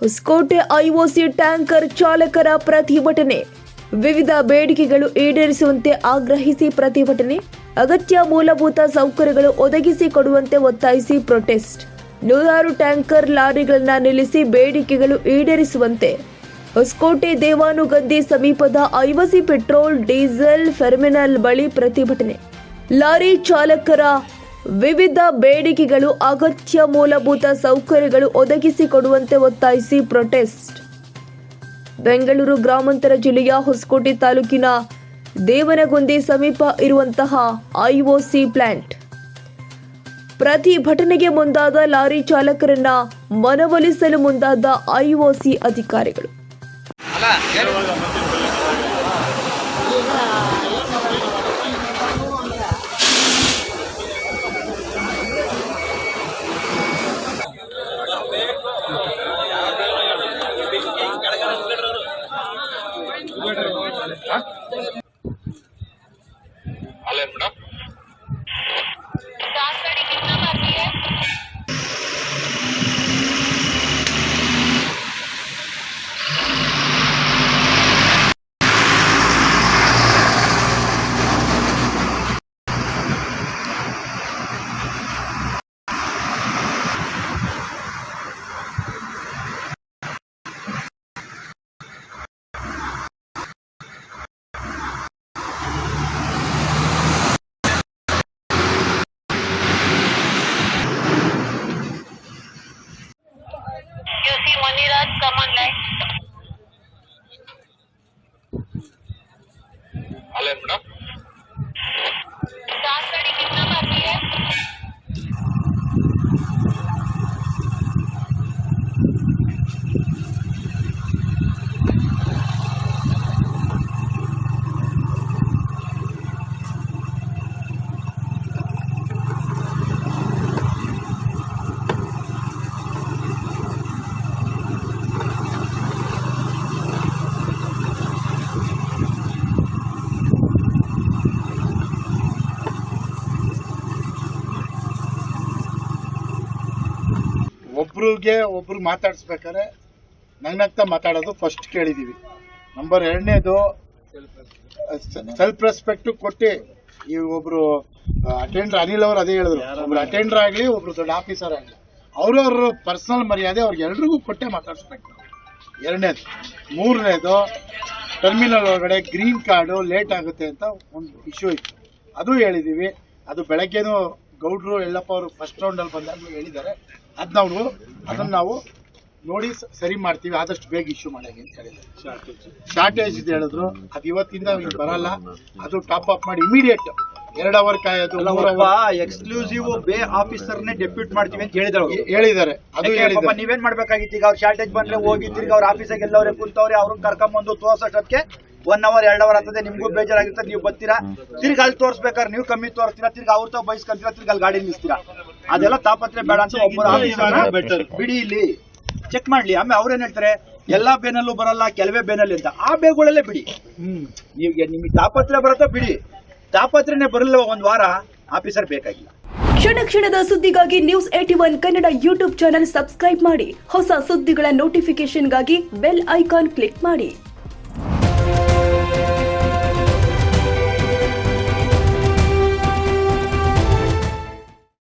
Hosakote IOC tanker ಚಾಲಕರ ಪ್ರತಿಭಟನೆ. ವಿವಿಧ ಬೇಡಿಕೆಗಳು ಈಡೇರಿಸುವಂತೆ ಆಗ್ರಹಿಸಿ ಪ್ರತಿಭಟನೆ. ಅಗತ್ಯ ಮೂಲಭೂತ ಸೌಕರ್ಯಗಳು ಒದಗಿಸಿ ಕೊಡುವಂತೆ ಒತ್ತಾಯಿಸಿ ಪ್ರೊಟೆಸ್ಟ್. ನೂರಾರು ಟ್ಯಾಂಕರ್ ಲಾರಿಗಳನ್ನು ನಿಲ್ಲಿಸಿ ಬೇಡಿಕೆಗಳು ಈಡೇರಿಸುವಂತೆ. ಹೊಸಕೋಟೆ ದೇವಾನುಗದ್ದೆ ಸಮೀಪದ ಐವಸಿ ಪೆಟ್ರೋಲ್ ಡೀಸೆಲ್ ಫೆರ್ಮಿನಲ್ ಬಳಿ ಪ್ರತಿಭಟನೆ. ಲಾರಿ ಚಾಲಕರ ವಿವಿಧ ಬೇಡಿಕೆಗಳು, ಅಗತ್ಯ ಮೂಲಭೂತ ಸೌಕರ್ಯಗಳು ಒದಗಿಸಿಕೊಡುವಂತೆ ಒತ್ತಾಯಿಸಿ ಪ್ರೊಟೆಸ್ಟ್. ಬೆಂಗಳೂರು ಗ್ರಾಮಾಂತರ ಜಿಲ್ಲೆಯ ಹೊಸಕೋಟೆ ತಾಲೂಕಿನ ದೇವನಗೊಂದಿ ಸಮೀಪ ಇರುವಂತಹ ಐಒಸಿ ಪ್ಲಾಂಟ್. ಪ್ರತಿಭಟನೆಗೆ ಮುಂದಾದ ಲಾರಿ ಚಾಲಕರನ್ನ ಮನವೊಲಿಸಲು ಮುಂದಾದ ಐಒಸಿ ಅಧಿಕಾರಿಗಳು. ಅಲ್ಲೇ ಒಬ್ರಿಗೆ ಒಬ್ರು ಮಾತಾಡಿಸ್ಬೇಕಾದ್ರೆ ನಗ್ನಗ್ತಾ ಮಾತಾಡೋದು ಫಸ್ಟ್ ಕೇಳಿದೀವಿ. ನಂಬರ್ ಎರಡನೇದು ಸೆಲ್ಫ್ ರೆಸ್ಪೆಕ್ಟ್ ಕೊಟ್ಟು ಈ ಒಬ್ರು ಅಟೆಂಡರ್ ಅನಿಲ್ ಅವರು ಅದೇ ಹೇಳಿದ್ರು. ಒಬ್ರು ಅಟೆಂಡರ್ ಆಗಲಿ ಒಬ್ರು ದೊಡ್ಡ ಆಫೀಸರ್ ಆಗಲಿ ಅವ್ರವ್ರ ಪರ್ಸನಲ್ ಮರ್ಯಾದೆ ಅವ್ರಿಗೆ ಎಲ್ರಿಗೂ ಕೊಟ್ಟೆ ಮಾತಾಡಿಸ್ಬೇಕು. ಎರಡನೇದು. ಮೂರನೇದು ಟರ್ಮಿನಲ್ ಒಳಗಡೆ ಗ್ರೀನ್ ಕಾರ್ಡು ಲೇಟ್ ಆಗುತ್ತೆ ಅಂತ ಒಂದು ಇಶ್ಯೂ ಇತ್ತು. ಅದು ಹೇಳಿದ್ದೀವಿ ಅದು ಬೆಳಗ್ಗೆನೂ ಗೌಡ್ರು ಎಲ್ಲಪ್ಪ ಅವರು ಫಸ್ಟ್ ರೌಂಡಲ್ಲಿ ಬಂದಾಗ ಹೇಳಿದ್ದಾರೆ. ಅದು ನಾವು ಅದನ್ನ ನಾವು ನೋಡಿ ಸರಿ ಮಾಡ್ತೀವಿ. ಆದಷ್ಟು ಬೇಗ ಇಶ್ಯೂ ಮಾಡಿ ಅಂತ ಹೇಳಿದ್ದಾರೆ. ಶಾರ್ಟೇಜ್ ಇದೆ ಹೇಳಿದ್ರು. ಅದು ಇವತ್ತಿಂದ ಬರಲ್ಲ. ಅದು ಟಾಪ್ ಅಪ್ ಮಾಡಿ ಇಮಿಡಿಯೇಟ್ ಎರಡ್ ಅವರ್ ಕಾಯೋದು ಅಲ್ಲ ಎಕ್ಸ್ಕ್ಲೂಸಿವ್ ಬೇ ಆಫೀಸರ್ನೇ ಡೆಪ್ಯೂಟ್ ಮಾಡ್ತೀವಿ ಅಂತ ಹೇಳಿದ್ರು. ಹೇಳಿದ್ದಾರೆ. ಅದು ಹೇಳಿದ್ರು ನೀವೇನ್ ಮಾಡ್ಬೇಕಾಗಿತ್ತು ಈಗ? ಅವ್ರ ಶಾರ್ಟೇಜ್ ಬಂದ್ರೆ ಹೋಗಿ ತಿರ್ಗಿ ಅವ್ರ ಆಫೀಸಾಗ ಎಲ್ಲವ್ರೆ ಕುಂತವ್ರೆ ಅವ್ರನ್ನ ಕರ್ಕೊಂಬಂದು ತೋರ್ಸೋಷ್ಟೊತ್ತಿಗೆ ಒನ್ ಅವರ್ ಎರಡ್ ಅವರ್ ಆಗ್ತದೆ ನಿಮ್ಗೂ ಬೇಜಾರಾಗಿರ್ತದೆ ನೀವು ಬರ್ತೀರಾ? ತಿರ್ಗಿ ಅಲ್ಲಿ ತೋರಿಸ್ಬೇಕಾದ್ರೆ ನೀವು ಕಮ್ಮಿ ತೋರಿಸ್ತೀರಾ ತಿರ್ಗಿ ಅವ್ರ ತಾವ್ ಬಯಸ್ಕೊಂತೀರಾ ತಿರ್ಗಿ ಅಲ್ಲಿ ಗಾಡಿ ನಿಲ್ಸ್ತೀರಾ? ಅದೆಲ್ಲ ತಾಪತ್ರೆ ಬೇಡ ಅಂತ ಒಬ್ಬರು ಬಿಡಿ ಇಲ್ಲಿ. ಚೆಕ್ ಮಾಡ್ಲಿ. ಆಮೇಲೆ ಅವ್ರೇನ್ ಹೇಳ್ತಾರೆ? ಎಲ್ಲಾ ಬೇನಲ್ಲೂ ಬರಲ್ಲ ಕೆಲವೇ ಬೇನಲ್ಲಿ ಅಂತ. ಆ ಬೇಗಳಲ್ಲೇ ಬಿಡಿ. ನೀವು ನಿಮ್ಗೆ ತಾಪತ್ರೆ ಬರತ್ತೋ ಬಿಡಿ. ತಾಪತ್ರೆನೆ ಬರಲ್ಲ ಒಂದ್ ವಾರ? ಆಫೀಸರ್ ಬೇಕಾಗಿಲ್ಲ. ಕ್ಷಣ ಕ್ಷಣದ ಸುದ್ದಿಗಾಗಿ news eighty one Kannada YouTube channel subscribe ಮಾಡಿ. ಹೊಸ ಸುದ್ದಿಗಳ ನೋಟಿಫಿಕೇಶನ್ಗಾಗಿ ಬೆಲ್ ಐಕಾನ್ ಕ್ಲಿಕ್ ಮಾಡಿ.